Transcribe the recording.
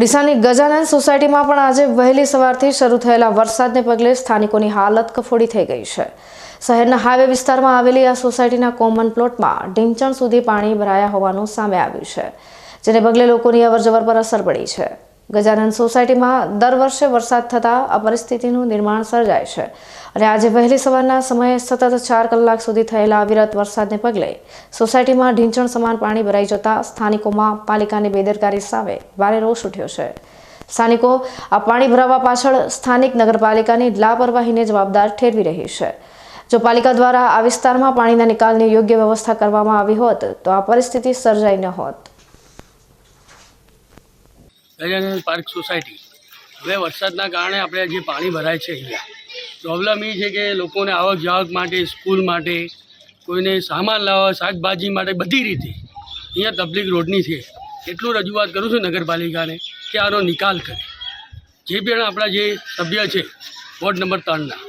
ડીસાની ગજાનંદ સોસાયટીમાં પણ આજે વહેલી સવારથી શરૂ થયેલા વરસાદને પગલે સ્થાનિકોની હાલત કફોડી થઈ ગઈ છે. શહેરના હાઈવે વિસ્તારમાં આવેલી આ સોસાયટીના કોમન પ્લોટમાં ઢીંચણ સુધી પાણી ભરાયા હોવાનું સામે આવ્યું છે, જેને પગલે લોકોની અવરજવર પર અસર પડી છે. ગજાનંદ સોસાયટીમાં દર વર્ષે વરસાદ થતાં આ પરિસ્થિતિનું નિર્માણ સર્જાય છે. અને આજે વહેલી સવારના સમયે સતત ચાર કલાક સુધી થયેલા અવિરત વરસાદને પગલે સોસાયટીમાં ઢીંચણ સમાન પાણી ભરાઈ જતા સ્થાનિકોમાં પાલિકાની બેદરકારી સામે ભારે રોષ ઉઠ્યો છે. સ્થાનિકો આ પાણી ભરાવા પાછળ સ્થાનિક નગરપાલિકાની લાપરવાહીને જવાબદાર ઠેરવી રહી છે. જો પાલિકા દ્વારા આ વિસ્તારમાં પાણીના નિકાલની યોગ્ય વ્યવસ્થા કરવામાં આવી હોત, તો આ પરિસ્થિતિ સર્જાઈ ન હોત. Gajanand park society. હવે વરસાદના કારણે આપણે જે પાણી ભરાય છે અહીંયા. પ્રોબ્લેમ એ છે કે લોકોને આવક જાવક માટે, સ્કૂલ માટે, કોઈને સામાન લાવવા, શાકભાજી માટે બધી રીતે અહીંયા તકલીફ રોડની છે. એટલું રજૂઆત કરું છું નગરપાલિકાને કે આનો નિકાલ કરે. જે પણ આપણા જે સભ્ય છે, વોર્ડ નંબર ત્રણના.